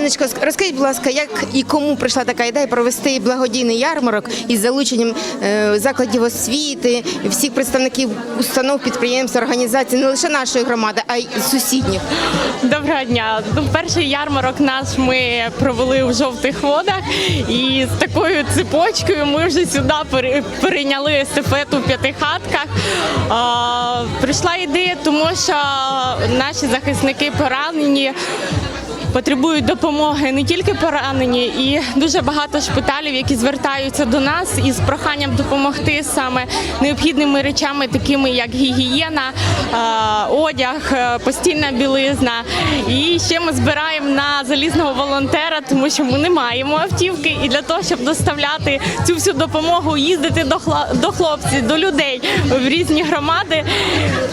Мариночко, розкажіть, будь ласка, як і кому прийшла така ідея провести благодійний ярмарок із залученням е, закладів освіти, всіх представників установ, підприємств, організацій, не лише нашої громади, а й сусідніх. Доброго дня. Ну, перший ярмарок наш ми провели у жовтих водах, і з такою цепочкою ми вже сюди пере- перейняли естафету в п'ятихатках. Прийшла ідея, тому що наші захисники поранені. Потребують допомоги не тільки поранені, і дуже багато шпиталів, які звертаються до нас із проханням допомогти саме необхідними речами, такими як гігієна, одяг, е, постільна білизна. І ще ми збираємо на залізного волонтера, тому що ми не маємо автівки. І для того, щоб доставляти цю всю допомогу, їздити до хлопців, до людей в різні громади,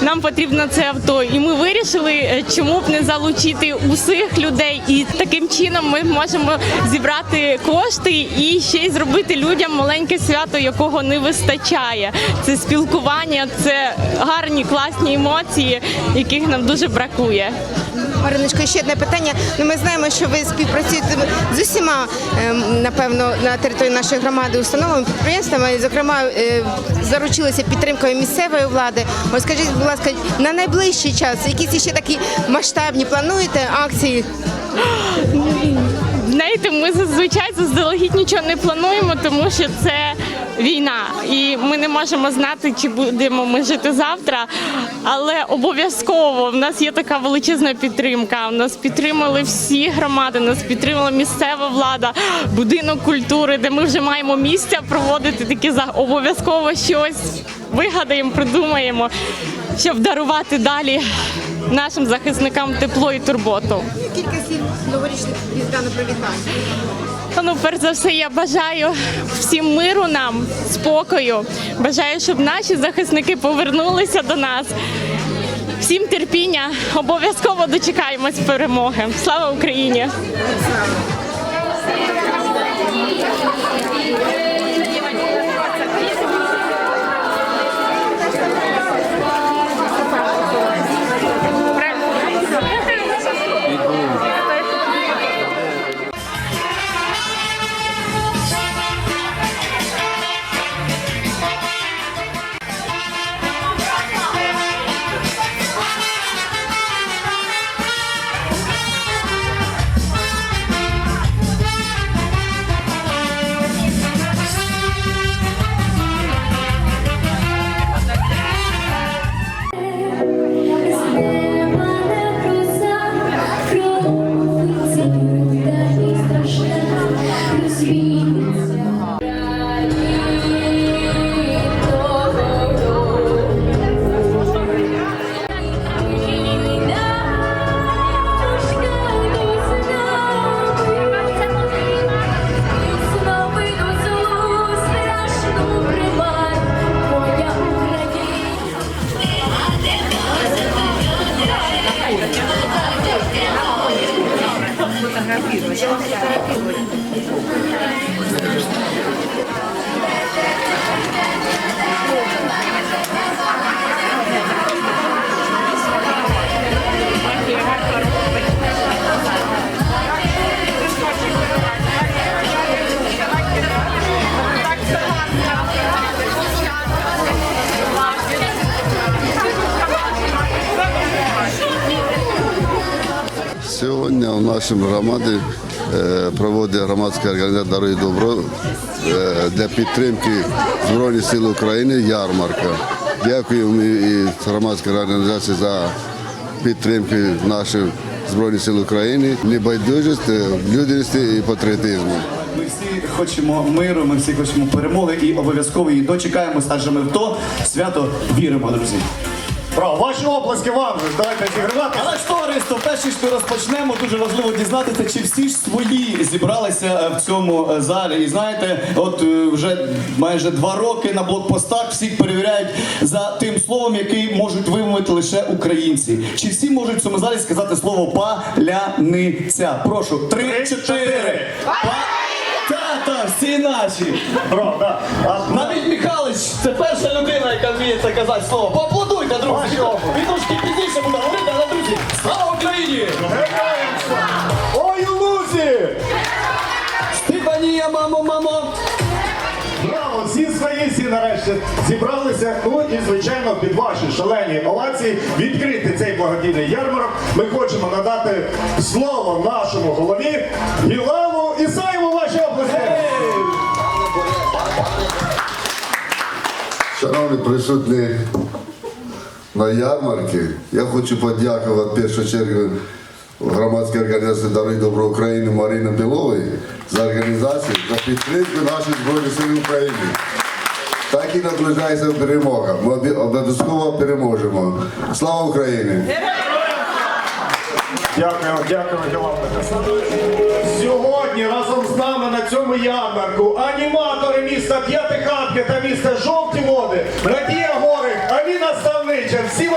нам потрібно це авто. І ми вирішили, е, чому б не залучити усіх людей. І таким чином ми можемо зібрати кошти і ще й зробити людям маленьке свято, якого не вистачає. Це спілкування, це гарні класні емоції, яких нам дуже бракує. Мариночко, ще одне питання. Ну, ми знаємо, що ви співпрацюєте з усіма, ем, напевно, на території нашої громади установами, підприємствами, зокрема, е, заручилися підтримкою місцевої влади. Ось скажіть, будь ласка, на найближчий час якісь ще такі масштабні плануєте акції? Знаєте, ми зазвичай заздалегідь нічого не плануємо, тому що це війна, і ми не можемо знати, чи будемо ми жити завтра. Але обов'язково в нас є така величезна підтримка. Нас підтримали всі громади, нас підтримала місцева влада, будинок культури, де ми вже маємо місця проводити такі за обов'язково щось вигадаємо, придумаємо, щоб дарувати далі нашим захисникам тепло і турботу. Новорічних різдвяно привітань. Та, Ну, перш за все, я бажаю всім миру нам, спокою. Бажаю, щоб наші захисники повернулися до нас. Всім терпіння, обов'язково дочекаємось перемоги. Слава Україні! Нашій громаді е, проводить громадська організація «Даруй добро» е, для підтримки Збройних сил України ярмарка. Дякуємо і громадській організації за підтримку наших Збройних сил України, небайдужість, людяності і патріотизму. Ми всі хочемо миру, ми всі хочемо перемоги і обов'язково її дочекаємось, адже ми в то свято віримо, друзі. Браво, ваші оплески вам же. Давайте зігравати. Але ж товариство, перш ніж ми розпочнемо, дуже важливо дізнатися, чи всі ж свої зібралися е, в цьому е, залі. І знаєте, от е, вже майже два роки на блокпостах всіх перевіряють за тим словом, який можуть вимовити лише українці. Чи всі можуть в цьому залі сказати слово паляниця? Прошу, три, чотири. Па- Та-та, всі наші. Браво, да. Навіть Михайлович, це перша людина, яка вміє це казати слово. Ваші. Він трошки пізніше буде говорити, але друзі, слава Україні! Ой, у лузі! моя мамо, мамо. Браво! Всі свої всі нарешті зібралися. Ну і звичайно під ваші шалені овації відкрити цей благодійний ярмарок. Ми хочемо надати слово нашому голові Гілалу Ісаєву. Ваші оплески! Шановні присутні на ярмарці, я хочу подякувати в першу чергу громадській організації Дари Добро України Маріни Білової за організацію, за підтримку наших Збройних сил України. Так і наближається перемога. Ми обов'язково переможемо. Слава Україні! Дякуємо, Гілалу. Сьогодні разом з нами на цьому ярмарку аніматори міста П'ятихатки та міста Жовті Води, Надія Горик, Аліна Ставнича. Всі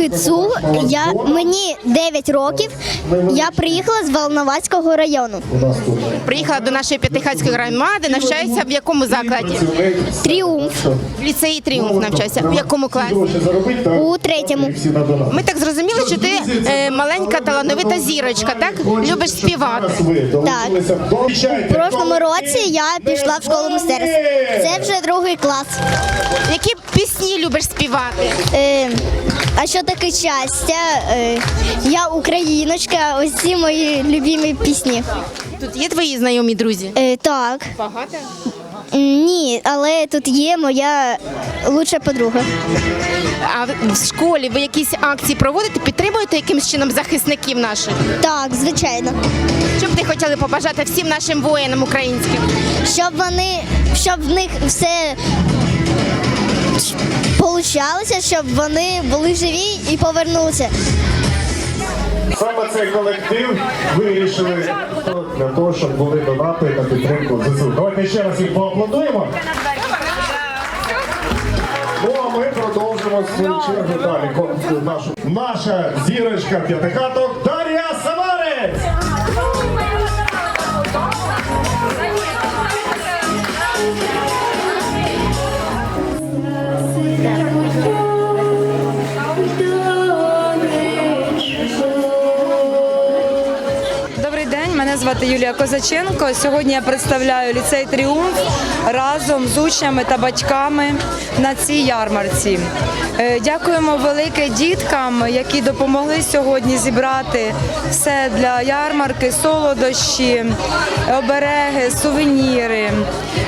Кицул, я, мені 9 років. Я приїхала з Волновацького району. Приїхала до нашої п'ятихатської громади, навчається в якому закладі? Тріумф В ліцеї Тріумф навчається. В якому класі? у третьому. Ми так зрозуміли, що ти е, маленька талановита зірочка, так? Любиш співати. Так. У прошлому році я пішла в школу мистецтв. Це вже другий клас. Які пісні любиш співати? Е, а що таке щастя? Е, я україночка, ось ці мої любимі пісні. Тут є твої знайомі друзі? Е, так. Багато. Ні, але тут є моя лучша подруга. А в- школі ви якісь акції проводите? Підтримуєте якимось чином захисників наших? Так, звичайно. Що б ти хотіли побажати всім нашим воїнам українським? щоб вони, щоб в них все получалося, щоб вони були живі і повернулися. Саме цей колектив вирішили для того, щоб були донати на підтримку ЗСУ. Давайте ще раз їх поаплодуємо. Ну а ми продовжимо свою чергу далі. Нашу наша зірочка п'ятихаток Дар'я Самарець. Звати Юлія Козаченко. Сьогодні я представляю ліцей Тріумф разом з учнями та батьками на цій ярмарці. Е, Дякуємо велике діткам, які допомогли сьогодні зібрати все для ярмарки, солодощі, обереги, сувеніри.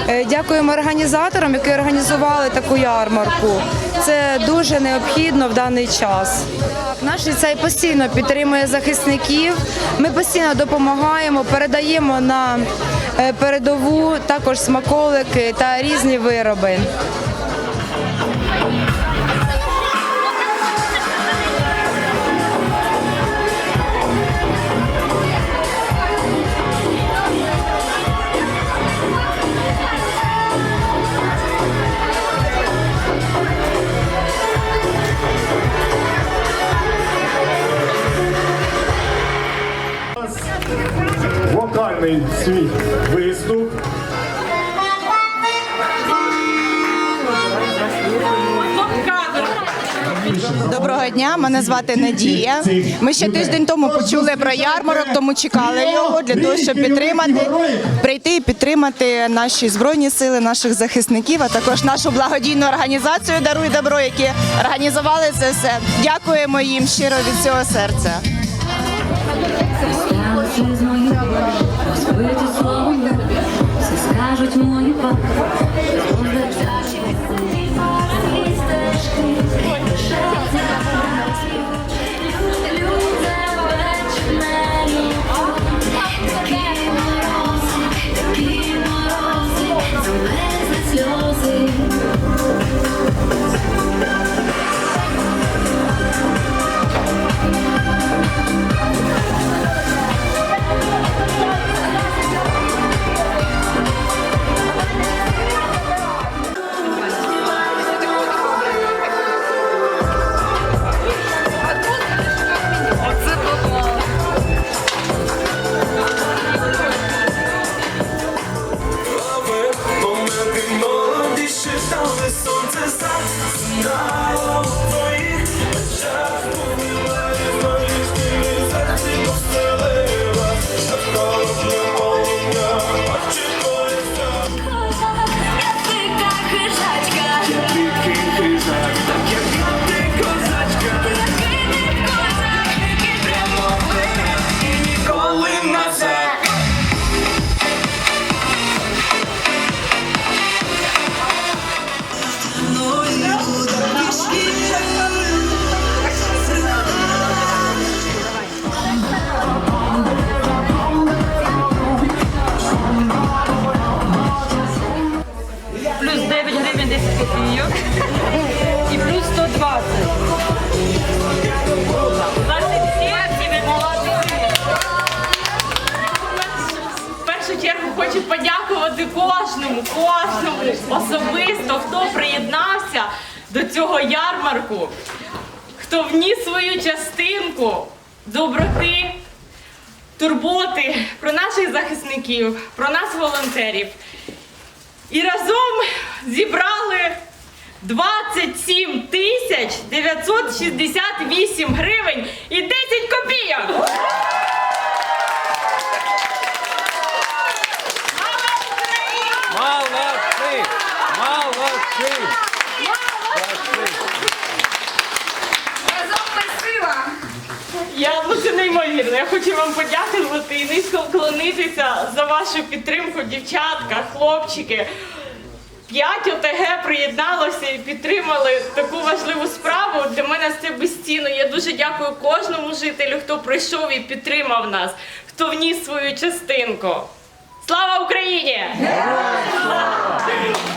Е, Дякуємо організаторам, які організували таку ярмарку. Це дуже необхідно в даний час. Наш ліцей постійно підтримує захисників. Ми постійно допомагаємо, передаємо на е, передову також смаколики та різні вироби. Доброго дня, мене звати Надія. Ми ще тиждень тому почули про ярмарок, тому чекали його для того, щоб підтримати, прийти і підтримати наші збройні сили, наших захисників, а також нашу благодійну організацію Даруй добро, які організували це все. Дякуємо їм щиро від всього серця. Скажуть мої хочу подякувати кожному, кожному особисто, хто приєднався до цього ярмарку, хто вніс свою частинку доброти, турботи про наших захисників, про нас, волонтерів. І разом зібрали 27 тисяч 968 гривень і 10 копійок. Слава Україні! Молодцы! Я ну це. Я хочу вам подякувати і низько вклонитися за вашу підтримку, дівчатка, хлопчики. П'ять ОТГ приєдналося і підтримали таку важливу справу. Для мене це безцінно. Я дуже дякую кожному жителю, хто прийшов і підтримав нас, хто вніс свою частинку. Слава Україні! Героям слава!